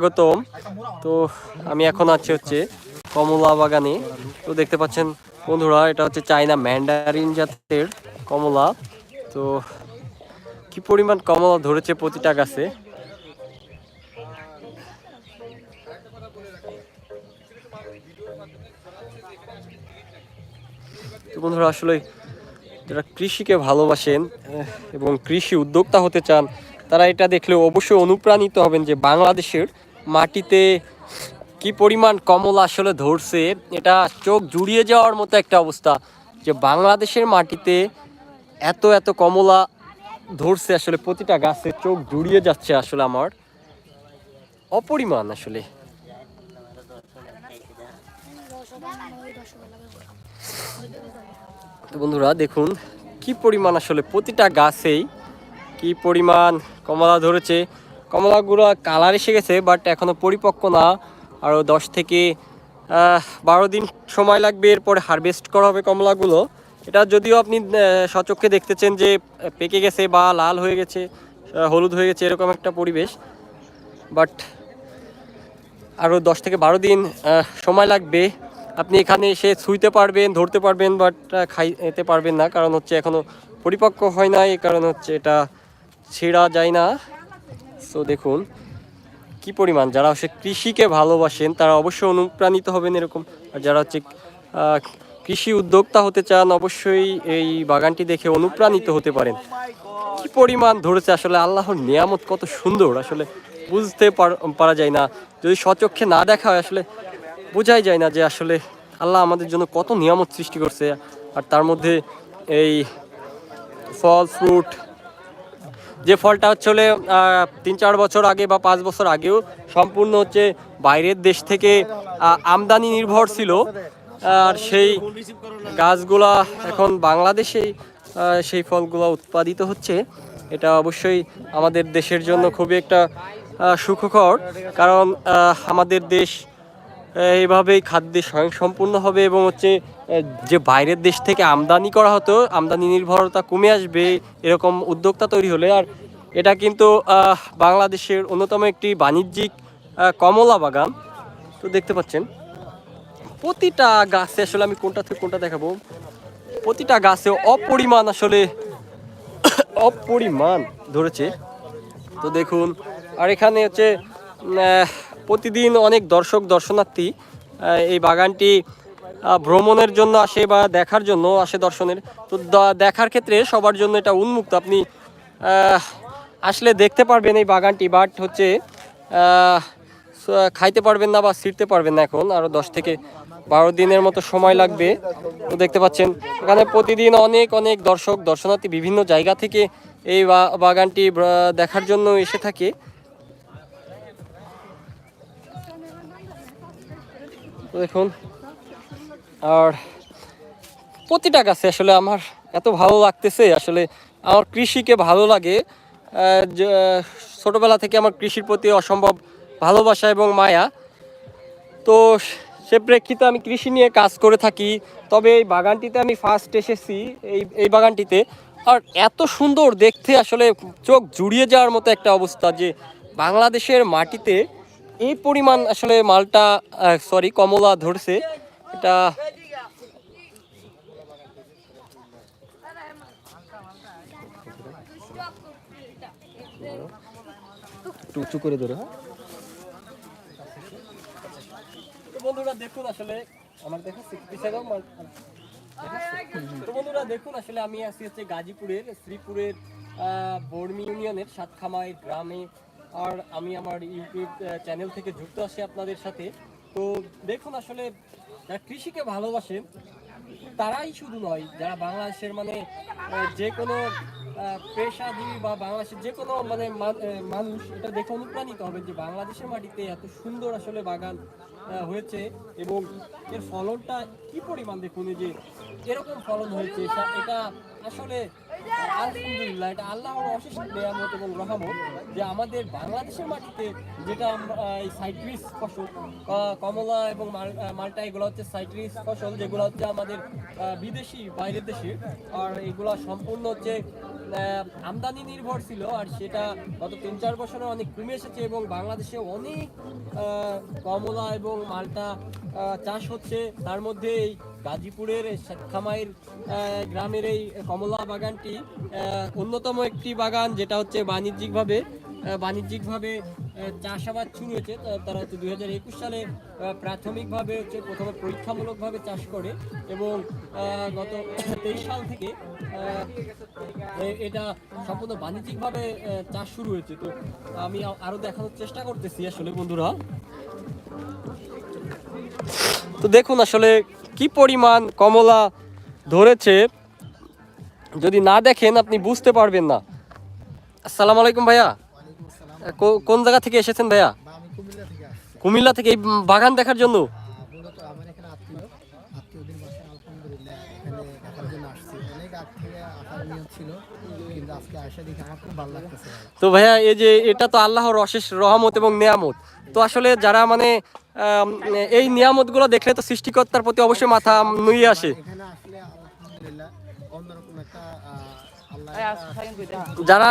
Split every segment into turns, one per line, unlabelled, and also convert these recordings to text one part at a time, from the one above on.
স্বাগতম। তো আমি এখন আছি হচ্ছে কমলা বাগানে। তো দেখতে পাচ্ছেন বন্ধুরা, এটা হচ্ছে চাইনা ম্যান্ডারিন জাতের কমলা। তো কি পরিমাণ কমলা ধরেছে প্রতিটা গাছে? তো বন্ধুরা, আসলে যারা কৃষিকে ভালোবাসেন এবং কৃষি উদ্যোক্তা হতে চান, তারা এটা দেখলে অবশ্যই অনুপ্রাণিত হবেন যে বাংলাদেশের মাটিতে কি পরিমাণ কমলা আসলে ধরছে, এটা চোখ জুড়িয়ে যাওয়ার মতো একটা অবস্থা যে বাংলাদেশের মাটিতে এত এত কমলা ধরছে আসলে প্রতিটা গাছে চোখ জুড়িয়ে যাচ্ছে আসলে আমার। অপরিমাণ আসলে। তো বন্ধুরা, দেখুন কি পরিমাণ আসলে প্রতিটা গাছেই কি পরিমাণ কমলা ধরেছে। কমলাগুলো কালার এসে গেছে বাট এখনও পরিপক্ক না। আরও দশ থেকে বারো দিন সময় লাগবে এরপরে হারভেস্ট করা হবে কমলাগুলো। এটা যদিও আপনি সচক্ষে দেখতেছেন যে, পেকে গেছে বা লাল হয়ে গেছে হলুদ হয়ে গেছে, এরকম একটা পরিবেশ। বাট আরও দশ থেকে বারো দিন সময় লাগবে। আপনি এখানে এসে ছুঁইতে পারবেন, ধরতে পারবেন বাট খাইতে পারবেন না। কারণ হচ্ছে এখনও পরিপক্ক হয় না এই কারণ হচ্ছে এটা ছেঁড়া যায় না। সো দেখুন, কি পরিমাণ, যারা হচ্ছে কৃষিকে ভালোবাসেন, তারা অবশ্যই অনুপ্রাণিত হবেন এরকম। আর যারা হচ্ছে কৃষি উদ্যোক্তা হতে চান, অবশ্যই এই বাগানটি দেখে অনুপ্রাণিত হতে পারেন। কি পরিমাণ ধরেছে আসলে আল্লাহর নিয়ামত, কত সুন্দর। আসলে বুঝতে পার- যায় না। যদি সচক্ষে না দেখা হয়, আসলে বোঝাই যায় না যে আসলে আল্লাহ আমাদের জন্য কত নিয়ামত সৃষ্টি করছে। আর তার মধ্যে এই ফল, ফ্রুট যে ফলটা হচ্ছে হলে, তিন চার বছর আগে বা পাঁচ বছর আগেও সম্পূর্ণ হচ্ছে বাইরের দেশ থেকে আমদানি নির্ভর ছিল। আর সেই গাছগুলা এখন বাংলাদেশেই সেই ফলগুলো উৎপাদিত হচ্ছে। এটা অবশ্যই আমাদের দেশের জন্য খুবই একটা সুখকর। কারণ আমাদের দেশ এইভাবেই খাদ্যে স্বয়ংসম্পূর্ণ হবে এবং হচ্ছে যে বাইরের দেশ থেকে আমদানি করা হতো, আমদানি নির্ভরতা কমে আসবে এরকম উদ্যোক্তা তৈরি হলে। আর এটা কিন্তু বাংলাদেশের অন্যতম একটি বাণিজ্যিক কমলা বাগান। তো দেখতে পাচ্ছেন, প্রতিটা গাছে আসলে আমি কোনটা থেকে কোনটা দেখাবো? প্রতিটা গাছে অপরিমাণ আসলে, অপরিমাণ ধরেছে। তো দেখুন, আর এখানে হচ্ছে প্রতিদিন অনেক দর্শক, দর্শনার্থী এই বাগানটি ভ্রমণের জন্য আসে বা দেখার জন্য আসে দর্শনের। তো দেখার ক্ষেত্রে সবার জন্য এটা উন্মুক্ত। আপনি আসলে দেখতে পারবেন এই বাগানটি বাট হচ্ছে খাইতে পারবেন না বা ছিঁড়তে পারবেন না এখন। আরও দশ থেকে বারো দিনের মতো সময় লাগবে। তো দেখতে পাচ্ছেন, এখানে প্রতিদিন অনেক অনেক দর্শক, দর্শনার্থী বিভিন্ন জায়গা থেকে এই বাগানটি দেখার জন্য এসে থাকে। দেখুন। আর প্রতিটা গাছে আসলে আমার এত ভালো লাগতেছে, আসলে আমার কৃষিকে ভালো লাগে। ছোটবেলা থেকে আমার কৃষির প্রতি অসম্ভব ভালোবাসা এবং মায়া। তো সে প্রেক্ষিতে আমি কৃষি নিয়ে কাজ করে থাকি, তবে এই বাগানটিতে আমি ফার্স্ট এসেছি, এই এই বাগানটিতে। আর এত সুন্দর দেখতে, আসলে চোখ জুড়িয়ে যাওয়ার মতো একটা অবস্থা যে বাংলাদেশের মাটিতে এই পরিমাণ আসলে মালটা সরি কমলা ধরছে এটা করে ধরো হ্যাঁ বন্ধুরা দেখুন আসলে আমার? তো বন্ধুরা দেখুন আসলে আমি আছি হচ্ছে গাজীপুরের শ্রীপুরের বর্মি ইউনিয়নের সাতখামাই গ্রামে আর আমি আমার ইউটিউব চ্যানেল থেকে যুক্ত আছি আপনাদের সাথে। তো দেখুন আসলে যারা কৃষিকে ভালোবাসে, তারাই শুধু নয়, যারা বাংলাদেশের মানে যে কোনো পেশাজীবী বা বাংলাদেশের যে কোনো মানে মান- মানুষ, এটা দেখে অনুপ্রাণিত হবে যে বাংলাদেশের মাটিতে এত সুন্দর আসলে বাগান হয়েছে এবং এর ফলনটা কি পরিমাণ দেখুন যে এরকম ফলন হয়েছে, এটা- আসলে আলহামদুলিল্লাহ এটা আল্লাহর অশেষ নিয়ামত এবং রহমত যে আমাদের বাংলাদেশের মাটিতে যেটা আমরা, এই সাইট্রিস ফসল কমলা এবং মাল- মাল্টা এগুলো হচ্ছে সাইট্রিস ফসল যেগুলো হচ্ছে আমাদের বিদেশি বাইরের দেশে। আর এগুলো সম্পূর্ণ হচ্ছে আমদানি নির্ভর ছিল আর সেটা গত তিন চার বছরে অনেক কমে এসেছে এবং বাংলাদেশে অনেক কমলা এবং মালটা চাষ হচ্ছে। তার মধ্যে এই গাজীপুরের খামাইর গ্রামের এই কমলা বাগানটি অন্যতম একটি বাগান যেটা হচ্ছে বাণিজ্যিকভাবে বাণিজ্যিকভাবে চাষাবাদ শুরু হয়েছে। তারা হচ্ছে দুই হাজার একুশ সালে প্রাথমিকভাবে হচ্ছে প্রথমে পরীক্ষামূলকভাবে চাষ করে এবং গত তেইশ সাল থেকে এটা সম্পূর্ণ বাণিজ্যিকভাবে চাষ শুরু হয়েছে। তো আমি আরও দেখানোর চেষ্টা করতেছি আসলে বন্ধুরা। তো দেখুন আসলে কি পরিমাণ কমলা ধরেছে, যদি না দেখেন আপনি বুঝতে পারবেন না। আসসালামু আলাইকুম ভাইয়া। কোন জায়গা থেকে এসেছেন ভাইয়া?
কুমিল্লা থেকে
এই বাগান দেখার জন্য। তো ভাইয়া, এই যে এটা তো আল্লাহর অশেষ রহমত এবং নিয়ামত। তো আসলে যারা মানে এই নিয়ামতগুলো দেখলে তো সৃষ্টিকর্তার প্রতি অবশ্যই মাথা নুয়ে আসে। যারা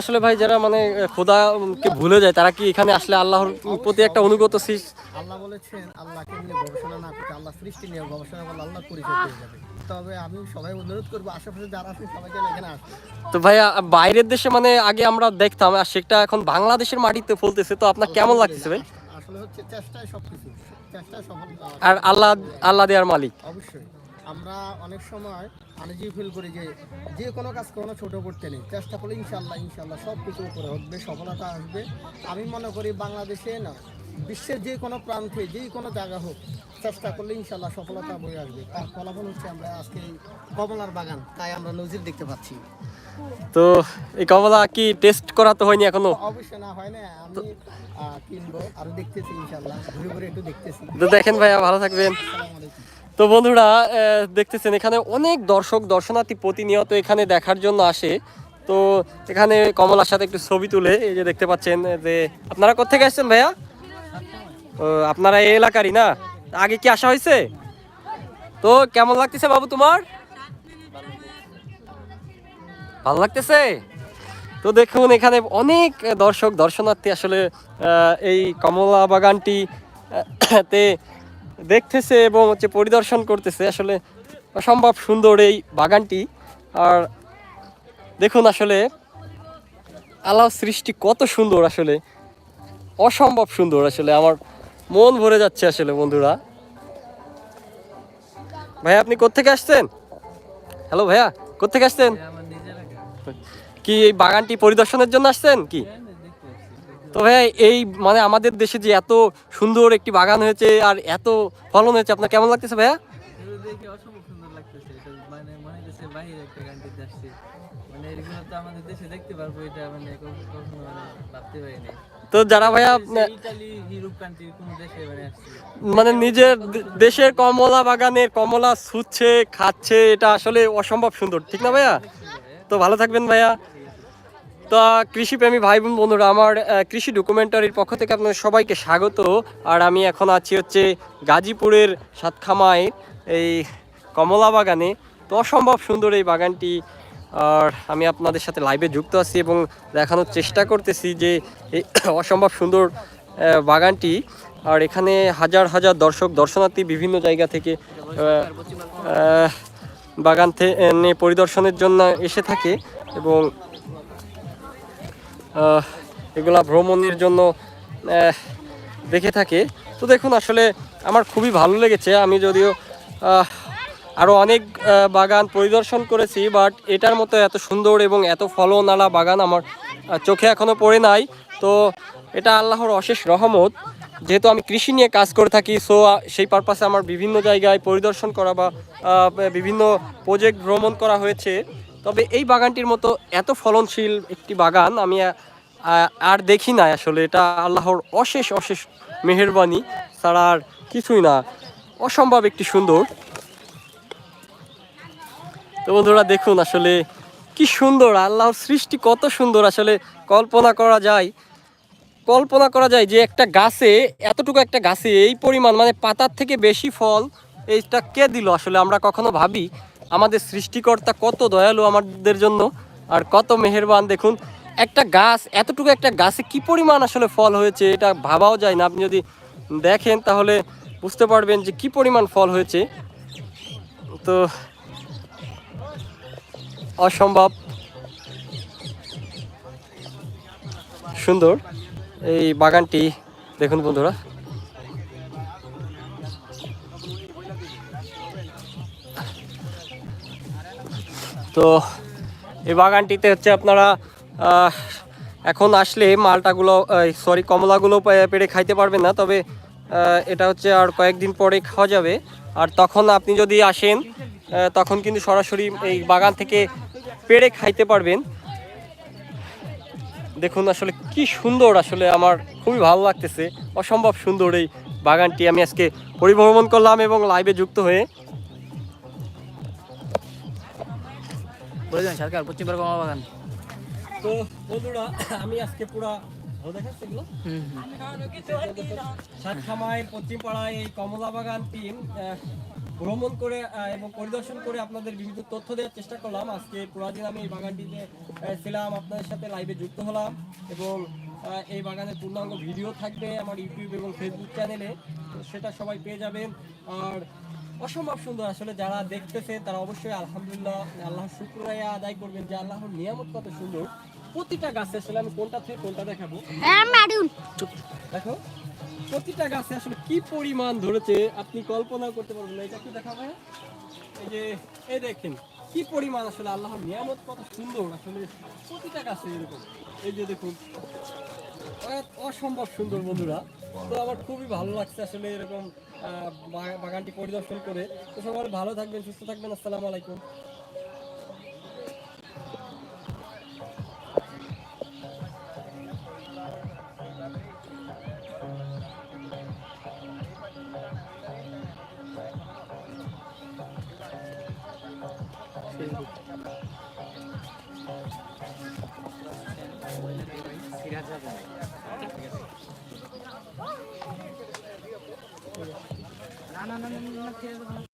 আসলে ভাই যারা মানে খোদাকে ভুলে যায় তারা কি এখানে আসলে আল্লাহর প্রতি একটা অনুগত সৃষ্টি
আল্লাহ বলেছেন আল্লাহকে নিয়ে গবেষণা না করতে আল্লাহ সৃষ্টি নিয়ে গবেষণা করলে আল্লাহ পরিচয় পেয়ে যাবে। তবে আমি সবাই অনুরোধ করব আশেপাশে যারা আছেন সবাই এখানে আসবে
তো ভাইয়া বাইরের দেশে মানে আগে আমরা দেখতাম আর সেটা এখন বাংলাদেশের মাটিতে ফলতেছে তো আপনার কেমন লাগতেছে ভাই?
আসলে হচ্ছে চেষ্টায় সবকিছু চেষ্টায় সফল
আর আল্লাহ আল্লাহ দেওয়ার মালিক।
অবশ্যই। আমরা অনেক সময় আনজি ফিল করি যে যে কোনো কাজ কোনো ছোট করতে নেই। চেষ্টা করলে ইনশাল্লাহ ইনশাল্লাহ সব কিছু উপরে উঠবে সফলতা আসবে। আমি মনে করি বাংলাদেশে না বিশ্বের যে কোনো প্রান্তে যে কোনো জায়গা হোক চেষ্টা করলে ইনশাল্লাহ সফলতা বয়ে আসবে। তার ফলাফল হচ্ছে আমরা আজকে কমলার বাগান তাই আমরা নজির দেখতে পাচ্ছি।
তো এই কমলা কি টেস্ট করা তো হয়নি এখনও?
অবশ্যই না হয় না। আমি কিনবো আরও দেখতেছি ইনশাল্লাহ। ঘুরে ঘুরে একটু দেখতেছি।
তো দেখেন ভাইয়া ভালো থাকবেন। তো বন্ধুরা দেখতেছেন এখানে অনেক দর্শক দর্শনার্থী প্রতিনিয়ত এখানে দেখার জন্য আসে। তো এখানে কমলার সাথে একটু ছবি তুলে এই যে দেখতে পাচ্ছেন যে আপনারা কোথেকে আসছেন ভাইয়া? ও আপনারা এই এলাকারই না? আগে কি আসা হয়েছে? তো কেমন লাগতেছে বাবু তোমার? ভালো লাগতেছে? তো দেখুন, এখানে অনেক দর্শক, দর্শনার্থী আসলে এই কমলা বাগানটি তে দেখতেছে এবং হচ্ছে পরিদর্শন করতেছে। আসলে অসম্ভব সুন্দর এই বাগানটি। আর দেখুন আসলে আল্লাহ সৃষ্টি কত সুন্দর আসলে। অসম্ভব সুন্দর আসলে, আমার মন ভরে যাচ্ছে আসলে বন্ধুরা। ভাইয়া, আপনি কোত্থেকে আসছেন? হ্যালো ভাইয়া, কোত্থেকে আসছেন? কি এই বাগানটি পরিদর্শনের জন্য আসছেন? কি? তো ভাইয়া এই মানে আমাদের দেশে যে এত সুন্দর একটি বাগান হয়েছে আর এত ফলন হয়েছে আপনার কেমন লাগতেছে ভাইয়া?
মানে মনে মানে তো
যারা ভাইয়া
মানে
মানে নিজের দেশের কমলা বাগানের কমলা ছুচ্ছে খাচ্ছে এটা আসলে অসম্ভব সুন্দর ঠিক না ভাইয়া? তো ভালো থাকবেন ভাইয়া। তো কৃষিপ্রেমী ভাই বোন বন্ধুরা, আমার কৃষি ডকুমেন্টারির পক্ষ থেকে আপনাদের সবাইকে স্বাগত। আর আমি এখন আছি হচ্ছে গাজীপুরের সাতখামায়, এই কমলা বাগানে। তো অসম্ভব সুন্দর এই বাগানটি। আর আমি আপনাদের সাথে লাইভে যুক্ত আছি এবং দেখানোর চেষ্টা করতেছি যে এই অসম্ভব সুন্দর বাগানটি। আর এখানে হাজার হাজার দর্শক, দর্শনার্থী বিভিন্ন জায়গা থেকে বাগান পরিদর্শনের জন্য এসে থাকে এবং এগুলা ভ্রমণের জন্য দেখে থাকে। তো দেখুন, আসলে আমার খুবই ভালো লেগেছে। আমি যদিও আরও অনেক বাগান পরিদর্শন করেছি বাট এটার মতো এত সুন্দর এবং এত ফলনালা বাগান আমার চোখে এখনও পড়ে নাই। তো এটা আল্লাহর অশেষ রহমত। যেহেতু আমি কৃষি নিয়ে কাজ করে থাকি সো সেই পারপাসে আমার বিভিন্ন জায়গায় পরিদর্শন করা বা বিভিন্ন প্রজেক্ট ভ্রমণ করা হয়েছে। তবে এই বাগানটির মতো এত ফলনশীল একটি বাগান আমি আর দেখি না আসলে। এটা আল্লাহর অশেষ অশেষ মেহেরবানি ছাড়া আর কিছুই না। অসম্ভব একটি সুন্দর। তো বন্ধুরা দেখুন আসলে কি সুন্দর, আল্লাহর সৃষ্টি কত সুন্দর আসলে কল্পনা করা যায়। কল্পনা করা যায় যে একটা গাছে, এতটুকু একটা গাছে এই পরিমাণ মানে পাতার থেকে বেশি ফল এইটা কে দিল আসলে আমরা কখনো ভাবি। আমাদের সৃষ্টিকর্তা কত দয়ালু আমাদের জন্য আর কত মেহেরবান। দেখুন, একটা গাছ, এতটুকু একটা গাছে কি পরিমাণ আসলে ফল হয়েছে এটা ভাবাও যায় না। আপনি যদি দেখেন তাহলে বুঝতে পারবেন যে কি পরিমাণ ফল হয়েছে। তো অসম্ভব। সুন্দর। এই বাগানটি, দেখুন বন্ধুরা তো এই বাগানটিতে হচ্ছে আপনারা এখন আসলে মালটাগুলো সরি কমলাগুলো পেড়ে খাইতে পারবেন না, তবে এটা হচ্ছে আর কয়েকদিন পরে খাওয়া যাবে। আর তখন আপনি যদি আসেন তখন কিন্তু সরাসরি এই বাগান থেকে পেড়ে খাইতে পারবেন। দেখুন আসলে কি সুন্দর আসলে আমার, খুবই ভালো লাগতেছে। অসম্ভব সুন্দর এই বাগানটি আমি আজকে পরিভ্রমণ করলাম এবং লাইভে যুক্ত হয়ে।
বলে দেন সরকার পশ্চিমবঙ্গ কমলা বাগান
তো বন্ধুরা আমি আজকে পুরা সাতখামাইয়ের পশ্চিম পাড়ায় এই কমলা বাগান টিম ভ্রমণ করে এবং পরিদর্শন করে আপনাদের বিভিন্ন তথ্য দেওয়ার চেষ্টা করলাম। আজকে পুরা দিন আমি এই বাগানটিতে ছিলাম আপনাদের সাথে লাইভে যুক্ত হলাম এবং এই বাগানের পূর্ণাঙ্গ ভিডিও থাকবে আমার ইউটিউব এবং ফেসবুক চ্যানেলে তো সেটা সবাই পেয়ে যাবেন। আর অসম্ভব সুন্দর। আসলে যারা দেখতেছে তারা অবশ্যই আলহামদুলিল্লাহ আল্লাহর শুক্রিয়া আদায় করবেন যে আল্লাহর নিয়ামত কত সুন্দর। প্রতিটা গাছে আসলে আমি কোনটা থেকে কোনটা দেখাবো? দেখো প্রতিটা গাছে আসলে কি পরিমাণ ধরেছে আপনি কল্পনা করতে পারবেন না। এটা কি দেখাবে এই যে এই দেখেন কি পরিমাণ আসলে আল্লাহর নিয়ামত কত সুন্দর। আসলে প্রতিটা গাছে এরকম। এই যে দেখুন অসম্ভব সুন্দর বন্ধুরা। তো আমার খুবই ভালো লাগছে আসলে এরকম বাগানটি পরিদর্শন করে। তো সবাই ভালো থাকবেন, সুস্থ থাকবেন, আসসালামু আলাইকুম। perdre un